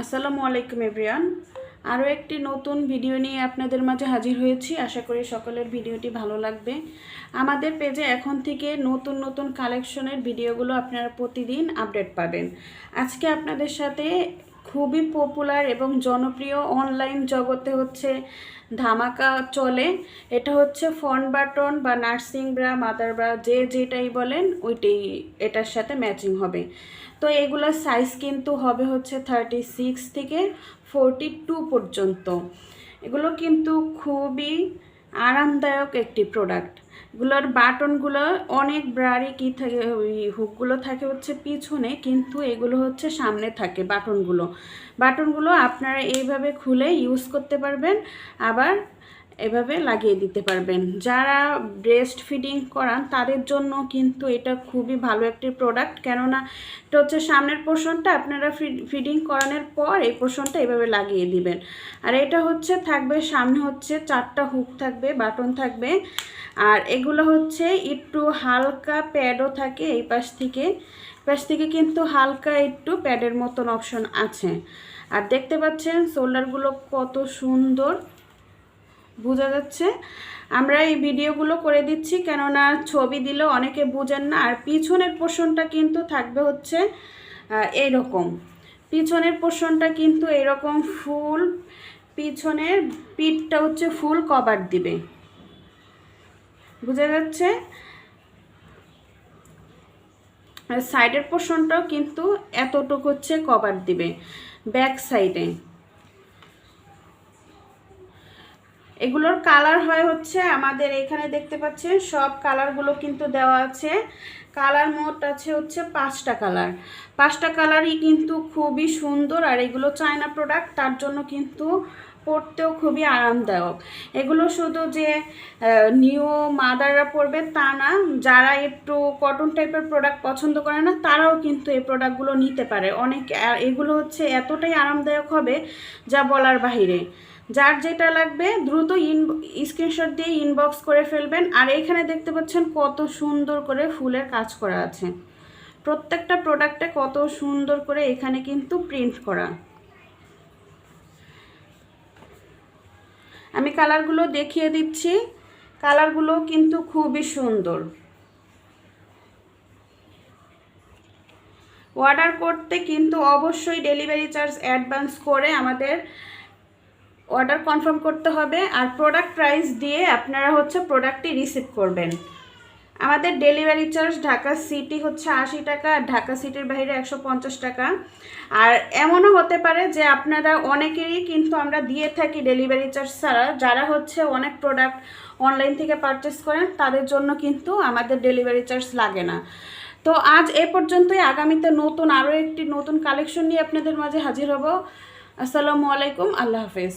আসসালামু আলাইকুম এভরিয়ান আরও একটি নতুন ভিডিও নিয়ে আপনাদের মাঝে হাজির হয়েছি। আশা করি সকলের ভিডিওটি ভালো লাগবে। আমাদের পেজে এখন থেকে নতুন নতুন কালেকশনের ভিডিওগুলো আপনারা প্রতিদিন আপডেট পাবেন। আজকে আপনাদের সাথে খুবই পপুলার এবং জনপ্রিয় অনলাইন জগতে হচ্ছে ধামাকা চলে। এটা হচ্ছে ফন বাটন বা নার্সিং ব্রা মাদার ব্রা যে যেটাই বলেন, ওইটাই এটার সাথে ম্যাচিং হবে। তো এগুলোর সাইজ কিন্তু হবে হচ্ছে থার্টি সিক্স থেকে ফোরটি টু পর্যন্ত। এগুলো কিন্তু খুবই আরামদায়ক একটি প্রোডাক্ট এগুলোর বাটনগুলো অনেক ব্রারি কি থাকে, ওই হুকগুলো থাকে হচ্ছে পিছনে, কিন্তু এগুলো হচ্ছে সামনে থাকে বাটনগুলো বাটনগুলো আপনারা এইভাবে খুলে ইউজ করতে পারবেন। আবার এভাবে লাগিয়ে দিতে পারবেন। যারা ব্রেস্ট ফিডিং করান, তাদের জন্য কিন্তু এটা খুবই ভালো একটি প্রোডাক্ট কেননা, এটা হচ্ছে সামনের পোর্শনটা আপনারা ফিডিং করানোর পর এই পোর্শনটা এভাবে লাগিয়ে দিবেন। আর এটা হচ্ছে, থাকবে, সামনে হচ্ছে চারটা হুক থাকবে, বাটন থাকবে। আর এগুলো হচ্ছে একটু হালকা প্যাডও থাকে এই পাশ থেকে। পাশ থেকে কিন্তু হালকা একটু প্যাডের মতন অপশন আছে। আর দেখতে পাচ্ছেন শোল্ডারগুলো কত সুন্দর। বোঝা যাচ্ছে। আমরা এই ভিডিওগুলো করে দিচ্ছি কেননা ছবি দিলেও অনেকে বুঝেন না। আর পিছনের পোর্শনটা কিন্তু থাকবে হচ্ছে এইরকম। পিছনের পোর্শনটা কিন্তু এরকম ফুল, পিছনের পিঠটা হচ্ছে ফুল কভার দিবে। বোঝা যাচ্ছে? সাইডের পোর্শনটাও কিন্তু এতটুকু হচ্ছে কভার দিবে, ব্যাক সাইডে। এগুলোর কালার হয় হচ্ছে আমাদের এখানে দেখতে পাচ্ছেন, সব কালারগুলো কিন্তু দেওয়া আছে। কালার মোট আছে হচ্ছে পাঁচটা কালার। পাঁচটা কালারই কিন্তু খুবই সুন্দর আর এগুলো চায়না প্রোডাক্ট তার জন্য কিন্তু পরতেও খুবই আরামদায়ক। এগুলো শুধু যে নিউ মাদাররা পরবে তা না, যারা একটু কটন টাইপের প্রোডাক্ট পছন্দ করে না, তারাও কিন্তু এই প্রোডাক্টগুলো নিতে পারে। অনেক এগুলো হচ্ছে এতটাই আরামদায়ক হবে যা বলার বাহিরে। যার যেটা লাগবে দ্রুত ইন স্ক্রিনশট দিয়ে ইনবক্স করে ফেলবেন। আর এইখানে দেখতে পাচ্ছেন কত সুন্দর করে ফুলের কাজ করা আছে। প্রত্যেকটা প্রোডাক্টে কত সুন্দর করে এখানে কিন্তু প্রিন্ট করা। আমি কালারগুলো দেখিয়ে দিচ্ছি। কালারগুলো কিন্তু খুবই সুন্দর। অর্ডার করতে কিন্তু অবশ্যই ডেলিভারি চার্জ অ্যাডভান্স করে আমাদের অর্ডার কনফার্ম করতে হবে আর প্রোডাক্ট প্রাইস দিয়ে আপনারা হচ্ছে প্রোডাক্টটি রিসিভ করবেন। আমাদের ডেলিভারি চার্জ ঢাকা সিটি হচ্ছে আশি টাকা, আর ঢাকা সিটির বাইরে একশো পঞ্চাশ টাকা। আর এমনও হতে পারে যে আপনারা অনেকেরই কিন্তু আমরা দিয়ে থাকি ডেলিভারি চার্জ ছাড়া, যারা হচ্ছে অনেক প্রোডাক্ট অনলাইন থেকে পারচেস করেন, তাদের জন্য কিন্তু আমাদের ডেলিভারি চার্জ লাগে না। তো আজ এ পর্যন্তই। আগামীতে নতুন আরও একটি নতুন কালেকশন নিয়ে আপনাদের মাঝে হাজির হব। আসসালামু আলাইকুম। আল্লাহ হাফেজ।